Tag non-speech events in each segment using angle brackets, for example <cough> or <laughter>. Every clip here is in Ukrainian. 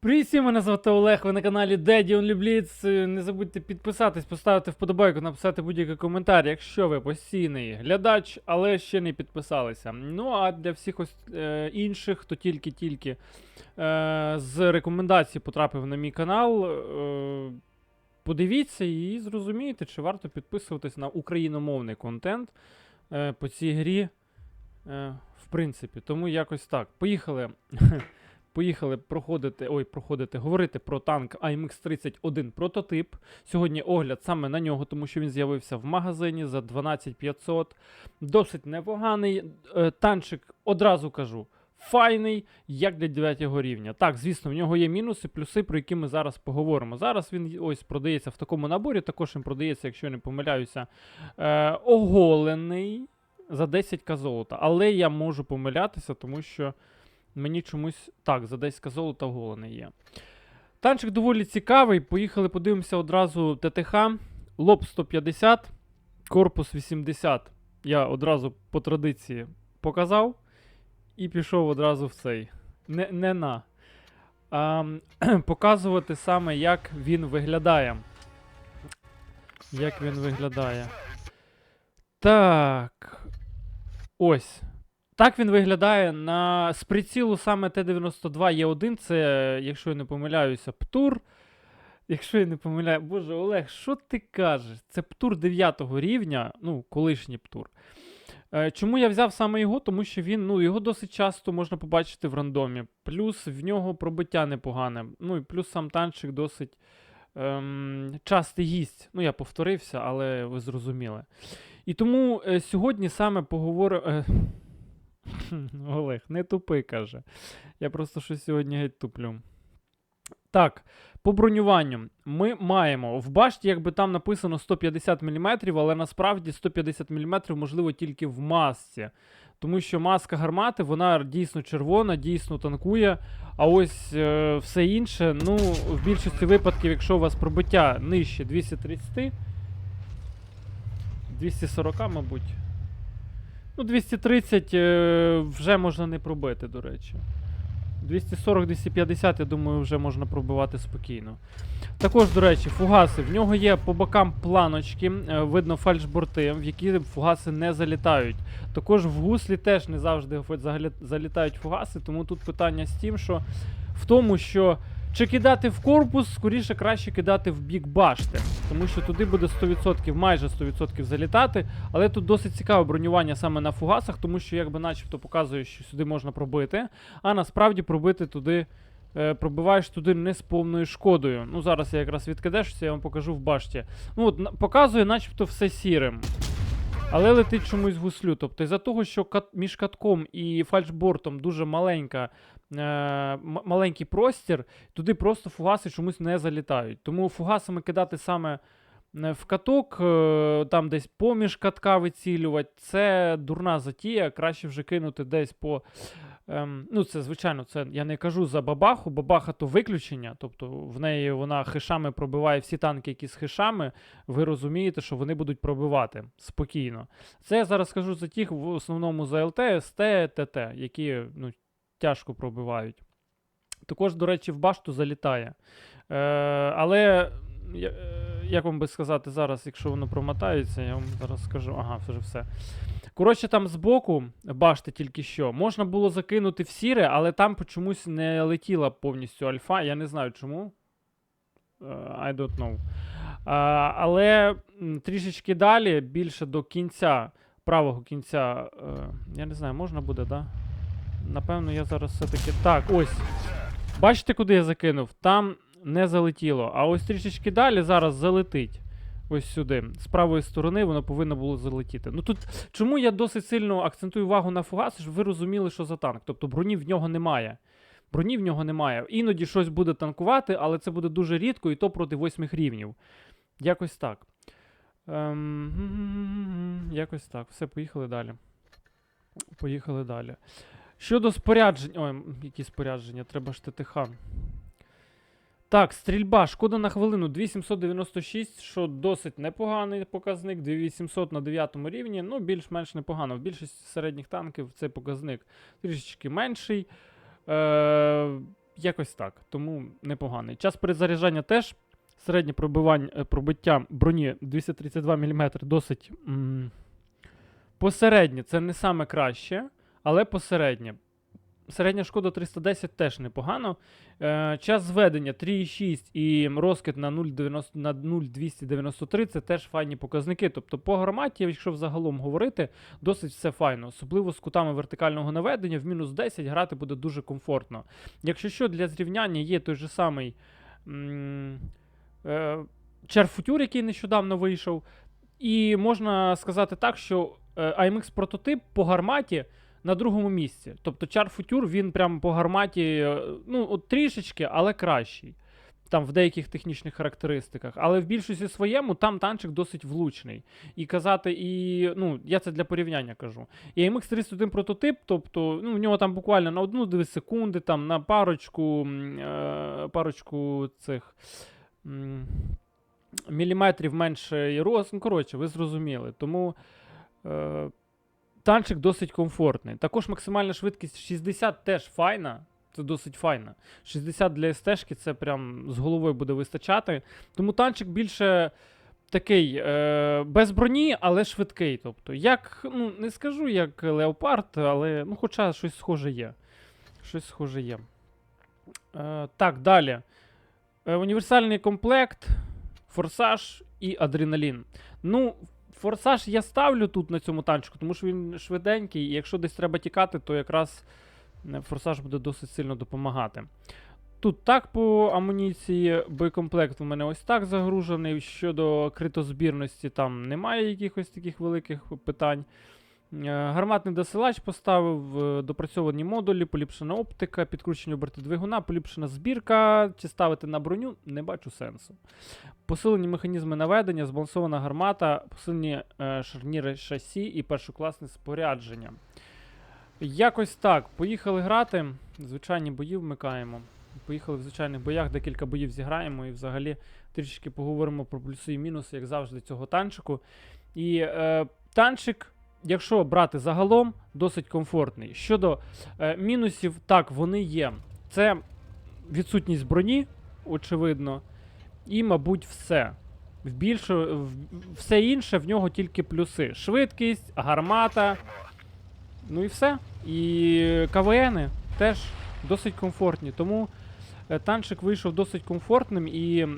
Привіт мене звати Олег, ви на каналі Blitz. Е, Не забудьте підписатись, поставити вподобайку, написати будь-який коментар, якщо ви постійний глядач, але ще не підписалися. Ну а для всіх ось е, інших, хто тільки-тільки е, з рекомендацій потрапив на мій канал. Е, подивіться і зрозумієте, чи варто підписуватись на україномовний контент е, по цій грі. Е, принципі, тому якось так. Поїхали. <laughs> Поїхали проходити, ой, проходити, говорити про танк AMX 31 прототип. Сьогодні огляд саме на нього, тому що він з'явився в магазині за 12500. Досить непоганий. Е, танчик, одразу кажу, файний, як для 9 рівня. Так, звісно, в нього є мінуси, плюси, про які ми зараз поговоримо. Зараз він ось продається в такому наборі, також він продається, якщо не помиляюся, е, оголений за 10к золота. Але я можу помилятися, тому що. Мені чомусь так, за 10 золота оголений є. Танчик доволі цікавий. Поїхали, подивимося одразу ТТХ. Лоб 150, корпус 80. Я одразу по традиції показав і пішов одразу в цей. Не, не на. А, <clears throat> показувати саме, як він виглядає. Як він виглядає. Так. Ось. Так він виглядає на з прицілу саме Т-92 Є1. Це, якщо я не помиляюся, Птур. Якщо я не помиляю, боже Олег, що ти кажеш? Це Птур 9 рівня, ну, колишній Птур. Е, чому я взяв саме його? Тому що він, ну, його досить часто можна побачити в рандомі. Плюс в нього пробиття непогане. Ну і плюс сам танчик досить ем, частий гість. Ну, я повторився, але ви зрозуміли. І тому е, сьогодні саме поговоримо. Е, <laughs> Олег, не тупи, каже. Я просто щось сьогодні геть туплю. Так, по бронюванню. Ми маємо в башті, якби там написано 150 мм, але насправді 150 мм можливо тільки в масці. Тому що маска гармати, вона дійсно червона, дійсно танкує. А ось е, все інше, ну, в більшості випадків, якщо у вас пробиття нижче 230, 240, мабуть. Ну, 230 е, вже можна не пробити, до речі. 240-250, я думаю, вже можна пробивати спокійно. Також, до речі, фугаси. В нього є по бокам планочки, е, видно фальшборти, в які фугаси не залітають. Також в гуслі теж не завжди залітають фугаси, тому тут питання з тим, що в тому, що чи кидати в корпус, скоріше краще кидати в бік башти, тому що туди буде 100%, майже 100% залітати. Але тут досить цікаве бронювання саме на фугасах, тому що якби начебто показує, що сюди можна пробити, а насправді пробити туди. е, Пробиваєш туди не з повною шкодою. Ну, зараз я якраз відкидешся, я вам покажу в башті. Ну, от, показує, начебто, все сірим. Але летить чомусь гуслю. Тобто, із-за того, що кат, між катком і фальшбортом дуже маленька, маленький простір, туди просто фугаси чомусь не залітають. Тому фугасами кидати саме е, в каток, е, там десь поміж катка вицілювати, це дурна затія. Краще вже кинути десь по. Ем, ну, це, звичайно, це я не кажу за бабаху. Бабаха то виключення. Тобто в неї вона хишами пробиває всі танки, які з хишами. Ви розумієте, що вони будуть пробивати спокійно. Це я зараз скажу за тих, в основному за ЛТ, СТ, ТТ, які ну, тяжко пробивають. Також, до речі, в башту залітає. Е, але, я- е, як вам би сказати зараз, якщо воно промотається, я вам зараз скажу. Ага, вже все. Коротше, там збоку башти тільки що. Можна було закинути в сіре, але там чомусь не летіла повністю альфа. Я не знаю чому. Е, I don't know. А, але трішечки далі, більше до кінця, правого кінця. Е, я не знаю, можна буде, да? Напевно, я зараз все-таки. Так, ось. Бачите, куди я закинув? Там не залетіло. А ось трішечки далі зараз залетить. Ось сюди. З правої сторони воно повинно було залетіти. Ну тут чому я досить сильно акцентую увагу на фугас, щоб ви розуміли, що за танк. Тобто броні в нього немає. Броні в нього немає. Іноді щось буде танкувати, але це буде дуже рідко, і то проти восьмих рівнів. Якось так. Ем, <laughs> якось так. Все, поїхали далі. Поїхали далі. Щодо споряджень. Ой, які спорядження, треба ж ТТХ. Так, стрільба, шкода на хвилину 2796, що досить непоганий показник. 2800 на 9 рівні, ну більш-менш непогано. В більшості середніх танків цей показник трішечки менший. Е, якось так, тому непоганий. Час перезаряджання теж. Середнє пробивання, е, пробиття броні 232 мм досить м, посереднє. Це не саме краще, але посереднє. Середня шкода 310 теж непогано. Е, час зведення 3,6 і розкид на 0,293 це теж файні показники. Тобто по гарматі, якщо взагалом говорити, досить все файно. Особливо з кутами вертикального наведення в мінус 10 грати буде дуже комфортно. Якщо що, для зрівняння є той же самий е, Черфутюр, який нещодавно вийшов. І можна сказати так, що е, AMX прототип по гарматі на другому місці. Тобто Чар Футюр він прямо по гарматі, е, ну, от трішечки, але кращий. Там в деяких технічних характеристиках. Але в більшості своєму там танчик досить влучний. І казати, і. Ну, я це для порівняння кажу. І MX 31 прототип, тобто, ну, в нього там буквально на одну-дві секунди, там на парочку, е, парочку цих. Міліметрів менше і роз. Ну, коротше, ви зрозуміли. Тому е, танчик досить комфортний. Також максимальна швидкість 60 теж файна. Це досить файна. 60 для СТ-шки це прям з головою буде вистачати. Тому танчик більше такий е, без броні, але швидкий. Тобто, як, ну, не скажу як Леопард, але ну, хоча щось схоже є. Щось схоже є. Е, так, далі. Е, універсальний комплект, форсаж і адреналін. Ну, форсаж я ставлю тут на цьому танчику, тому що він швиденький, і якщо десь треба тікати, то якраз е, форсаж буде досить сильно допомагати. Тут так по амуніції, боєкомплект у мене ось так загружений. Щодо критозбірності, там немає якихось таких великих питань. Е, Гарматний досилач поставив, е, допрацьовані модулі, поліпшена оптика, підкручені оберти двигуна, поліпшена збірка. Чи ставити на броню, не бачу сенсу. Посилені механізми наведення, збалансована гармата, посилені е, шарніри шасі і першокласне спорядження. Якось так. Поїхали грати. Звичайні бої вмикаємо. Поїхали в звичайних боях, декілька боїв зіграємо і взагалі трішки поговоримо про плюси і мінуси, як завжди, цього танчику. І е, танчик, якщо брати загалом, досить комфортний. Щодо е, мінусів, так, вони є. Це відсутність броні, очевидно, і, мабуть, все. В більше, в, все інше в нього тільки плюси. Швидкість, гармата. Ну і все. І КВНи теж досить комфортні. Тому е, танчик вийшов досить комфортним і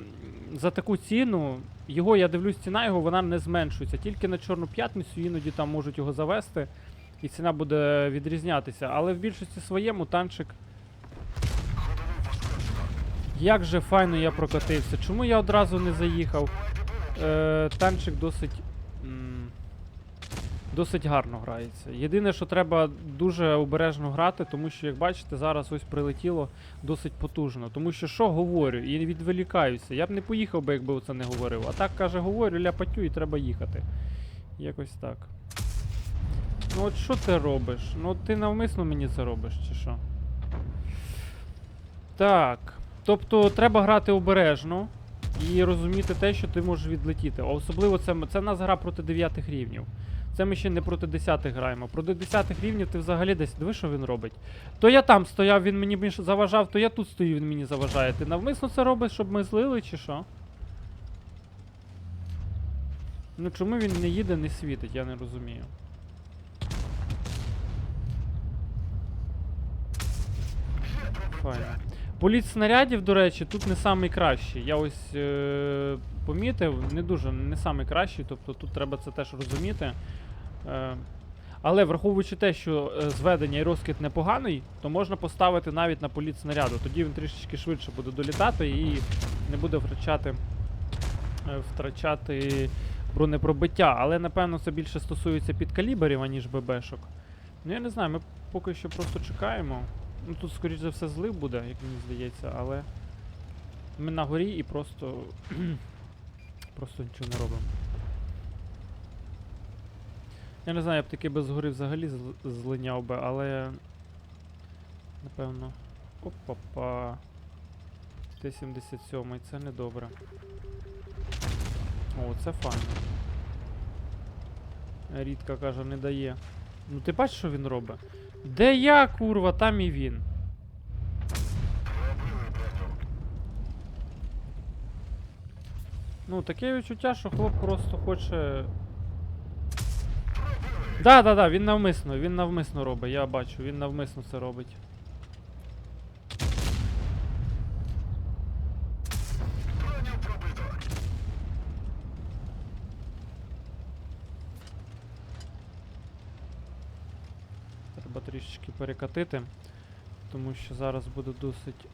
за таку ціну його, я дивлюсь, ціна його вона не зменшується. Тільки на Чорну п'ятницю іноді там можуть його завести, і ціна буде відрізнятися. Але в більшості своєму танчик. Як же файно я прокатився. Чому я одразу не заїхав? Е, танчик досить. Досить гарно грається. Єдине, що треба дуже обережно грати, тому що, як бачите, зараз ось прилетіло досить потужно. Тому що що говорю, і відволікаюся. Я б не поїхав би, якби оце не говорив. А так каже, говорю, ляпатю і треба їхати. Якось так. Ну от що ти робиш? Ну ти навмисно мені це робиш, чи що? Так. Тобто треба грати обережно і розуміти те, що ти можеш відлетіти. Особливо це, це в нас гра проти 9 рівнів. Це ми ще не проти 10 граємо. Проти 10 рівнів ти взагалі десь. Диви, що він робить. То я там стояв, він мені заважав, то я тут стою, він мені заважає. Ти навмисно це робиш, щоб ми злили, чи що? Ну чому він не їде, не світить, я не розумію. Файно. Політ снарядів, до речі, тут не самий. Я ось е- помітив, не дуже, не самий кращий, тобто тут треба це теж розуміти. Е- але враховуючи те, що е, зведення і розкид непоганий, то можна поставити навіть на політ снаряду. Тоді він трішечки швидше буде долітати і не буде втрачати, е, втрачати бронепробиття. Але напевно це більше стосується підкаліберів, аніж ББшок. Ну я не знаю, ми поки що просто чекаємо. Ну тут, скоріш за все, злив буде, як мені здається, але ми на горі і просто. <clears throat> просто нічого не робимо. Я не знаю, я б таки без гори взагалі злиняв би, але. Напевно. Опа-па. Т-77, це недобре. О, це файно. Рідка каже, не дає. Ну ти бачиш, що він робить? Де я, курва, там і він. Ну, таке відчуття, що хлоп просто хоче. Да, да, да, він навмисно, він навмисно робить, я бачу, він навмисно це робить. Треба трішечки перекатити, тому що зараз буде досить.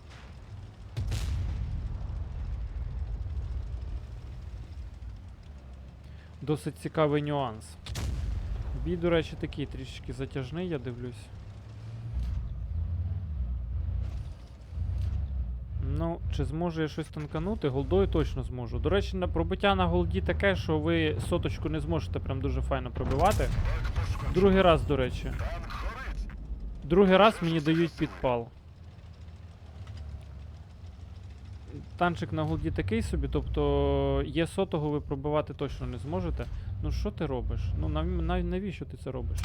Досить цікавий нюанс. Бій, до речі, такий трішечки затяжний, я дивлюсь. Ну, чи зможу я щось танканути? Голдою точно зможу. До речі, на пробиття на голді таке, що ви соточку не зможете прям дуже файно пробивати. Другий раз, до речі. Другий раз мені дають підпал. Танчик на голді такий собі, тобто є сотого ви пробивати точно не зможете. Ну що ти робиш? Ну нав, нав, навіщо ти це робиш?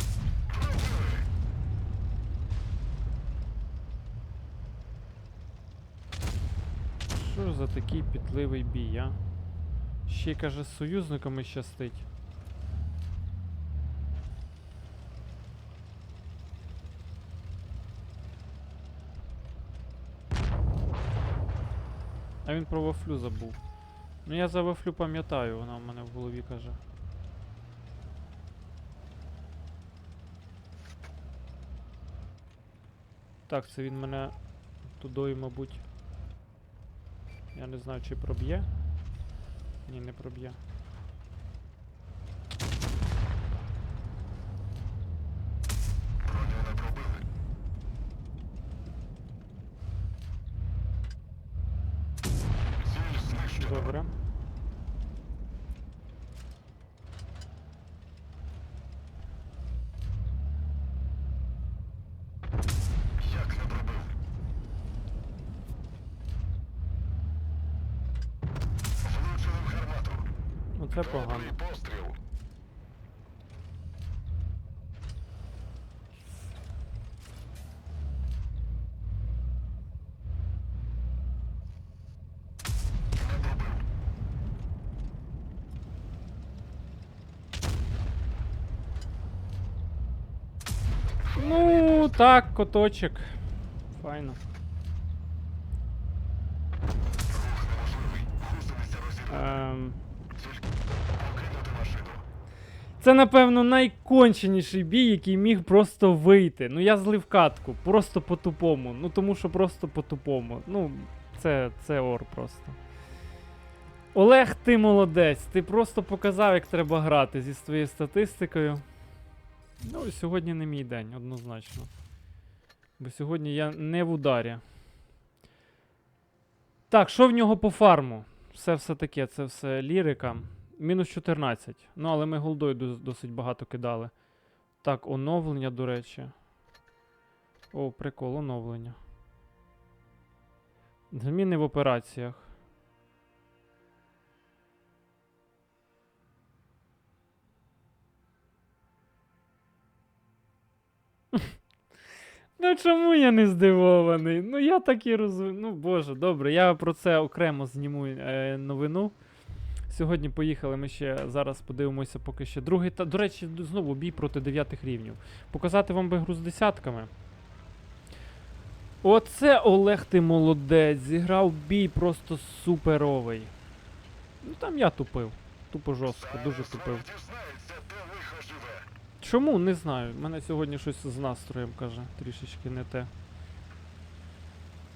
Що за такий пітливий бій, а? Ще каже, з союзниками щастить. А він про вафлю забув. Ну я за вафлю пам'ятаю, вона в мене в голові каже. Так, це він мене тудою, мабуть. Я не знаю, чи проб'є. Ні, не проб'є. Добре. Ну це погано. Ну, так, коточек. Файно. Ем... Це, напевно, найконченіший бій, який міг просто вийти. Ну, я злив катку, просто по-тупому. Ну, тому що просто по-тупому. Ну, це, це ор просто. Олег, ти молодець. Ти просто показав, як треба грати зі своєю статистикою. Ну, сьогодні не мій день, однозначно. Бо сьогодні я не в ударі. Так, що в нього по фарму? Все все таке, це все лірика. Мінус 14. Ну, але ми голдою досить багато кидали. Так, оновлення, до речі. О, прикол, оновлення. Зміни в операціях. <laughs> Ну чому я не здивований? Ну я так і розумію. Ну боже, добре, я про це окремо зніму е, новину. Сьогодні поїхали ми ще зараз подивимося поки ще другий. Та, до речі, знову бій проти дев'ятих рівнів. Показати вам би гру з десятками. Оце Олег ти молодець. Зіграв бій просто суперовий. Ну там я тупив. Тупо жорстко, дуже тупив. Чому? Не знаю. У мене сьогодні щось з настроєм каже, трішечки не те.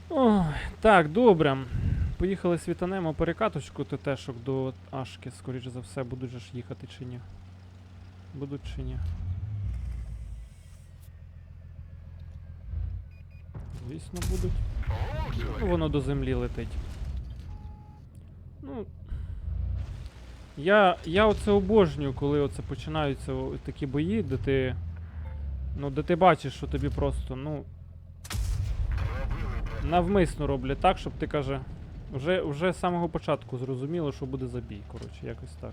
Ой, так, добре. Поїхали світанемо перекаточку ТТшок до Ашки, скоріше за все, будуть же ж їхати чи ні. Будуть чи ні. Звісно, будуть. Ну, воно до землі летить. Ну. Я, я оце обожнюю, коли оце починаються такі бої, де ти. Ну, де ти бачиш, що тобі просто, ну. Навмисно роблять так, щоб ти каже. Вже, вже з самого початку зрозуміло, що буде забій, коротше, якось так.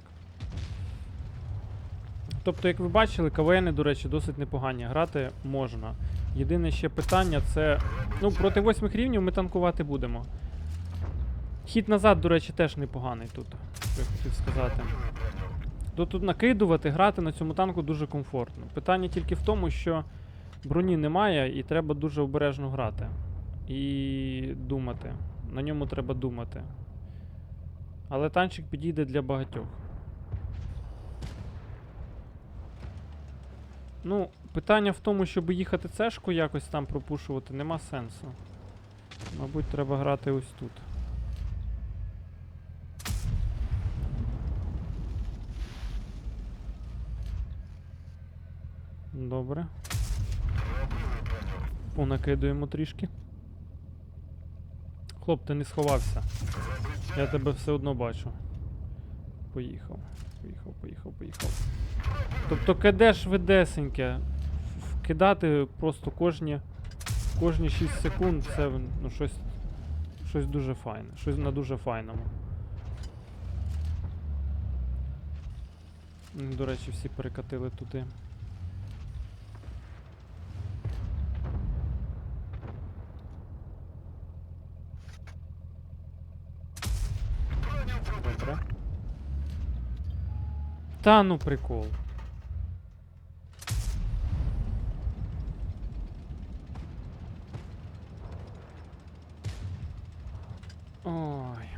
Тобто, як ви бачили, КВН, до речі, досить непогані. Грати можна. Єдине ще питання це. Ну, проти восьмих рівнів ми танкувати будемо. Хід назад, до речі, теж непоганий тут, що я хотів сказати. То тут накидувати, грати на цьому танку дуже комфортно. Питання тільки в тому, що броні немає і треба дуже обережно грати. І думати. На ньому треба думати. Але танчик підійде для багатьох. Ну, питання в тому, щоб їхати цешку якось там пропушувати, нема сенсу. Мабуть, треба грати ось тут. Добре. Понакидуємо трішки. Хлоп, ти не сховався. Я тебе все одно бачу. Поїхав. Поїхав, поїхав, поїхав. Тобто КД швидесеньке. Вкидати просто кожні, кожні 6 секунд це ну, щось, щось дуже файне. Щось на дуже файному. До речі, всі перекатили туди. Добре. Та ну прикол. Ой.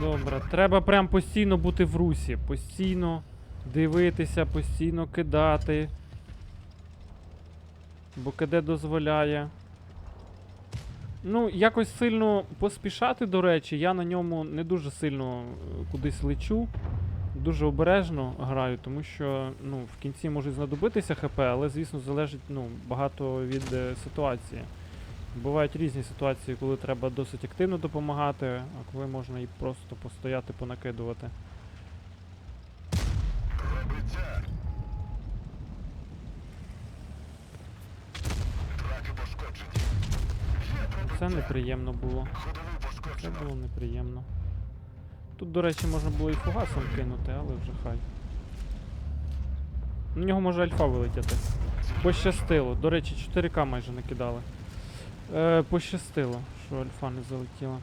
Добре, треба прям постійно бути в русі. Постійно дивитися, постійно кидати. Бо КД дозволяє. Ну, якось сильно поспішати, до речі, я на ньому не дуже сильно е, кудись лечу. Дуже обережно граю, тому що ну, в кінці можуть знадобитися ХП, але, звісно, залежить ну, багато від е, ситуації. Бувають різні ситуації, коли треба досить активно допомагати, а коли можна і просто постояти, понакидувати. Пробиття. Траки пошкоджені. Є пробиття. Це неприємно було. Це було неприємно. Тут, до речі, можна було і фугасом кинути, але вже хай. На нього може альфа вилетіти. Пощастило. До речі, 4К майже накидали. Е, пощастило, що альфа не залетіла.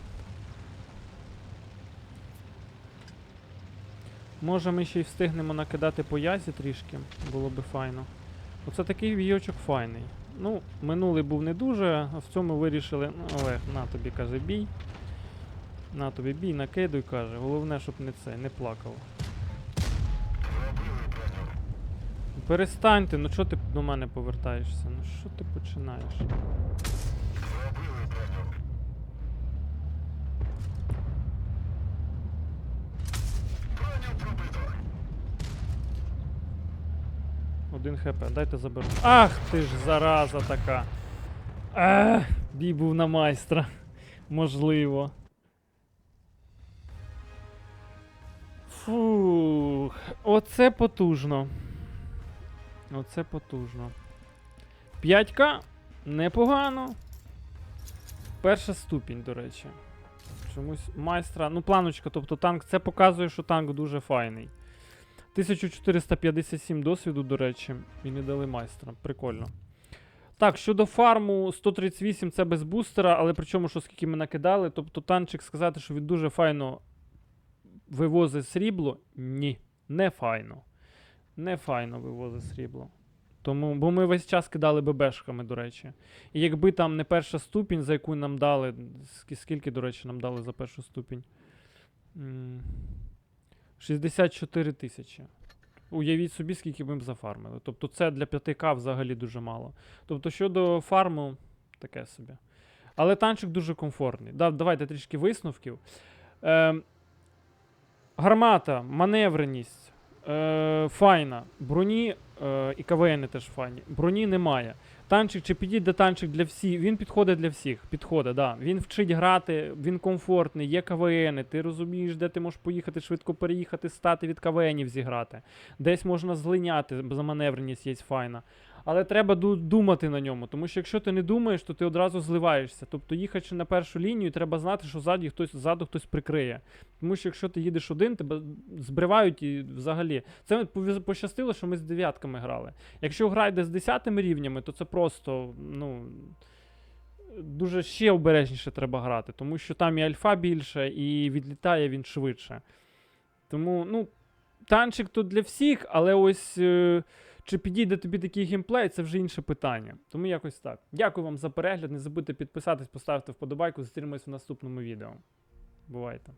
Може ми ще й встигнемо накидати по язі трішки, було би файно. Оце такий війочок файний. Ну, минулий був не дуже, а в цьому вирішили, ну, Олег, на тобі каже бій. На тобі бій, накидуй, каже. Головне, щоб не це, не плакав. Перестаньте, ну чого ти до мене повертаєшся? Ну що ти починаєш? 1 хп. Дайте заберу. Ах ти ж зараза така. Ех, бій був на майстра. Можливо. Фух. Оце потужно. Оце потужно. П'ятька. Непогано. Перша ступінь, до речі. Чомусь майстра. Ну, планочка, тобто танк. Це показує, що танк дуже файний. 1457 досвіду, до речі, і не дали майстра. Прикольно. Так, щодо фарму 138 це без бустера, але причому, що скільки ми накидали, тобто танчик сказати, що він дуже файно вивозить срібло. Ні, не файно. Не файно вивозить срібло. Тому, бо ми весь час кидали ББшками, до речі. І якби там не перша ступінь, за яку нам дали. Скільки, до речі, нам дали за першу ступінь? М, 64 тисячі. Уявіть собі, скільки ми б зафармили. Тобто це для 5К взагалі дуже мало. Тобто щодо фарму, таке собі. Але танчик дуже комфортний. Да, давайте трішки висновків. Е, гармата, маневреність, е, файна. Броні е, і КВН теж файні. Броні немає. Танчик чи підійде танчик для всіх, він підходить для всіх. Підходить, да. Він вчить грати, він комфортний, є КВН, ти розумієш, де ти можеш поїхати, швидко переїхати, стати від КВНів зіграти. Десь можна злиняти, за маневреність є файна. Але треба думати на ньому, тому що якщо ти не думаєш, то ти одразу зливаєшся. Тобто, їхачи на першу лінію, треба знати, що ззаді хтось ззаду хтось прикриє. Тому що якщо ти їдеш один, тебе збривають і взагалі. Це пощастило, що ми з дев'ятками грали. Якщо гра йде з десятими рівнями, то це просто, ну. Дуже ще обережніше треба грати, тому що там і альфа більше, і відлітає він швидше. Тому, ну, танчик тут для всіх, але ось е, чи підійде тобі такий геймплей, це вже інше питання. Тому якось так. Дякую вам за перегляд. Не забудьте підписатись, поставити вподобайку. Зустрінемось в наступному відео. Бувайте.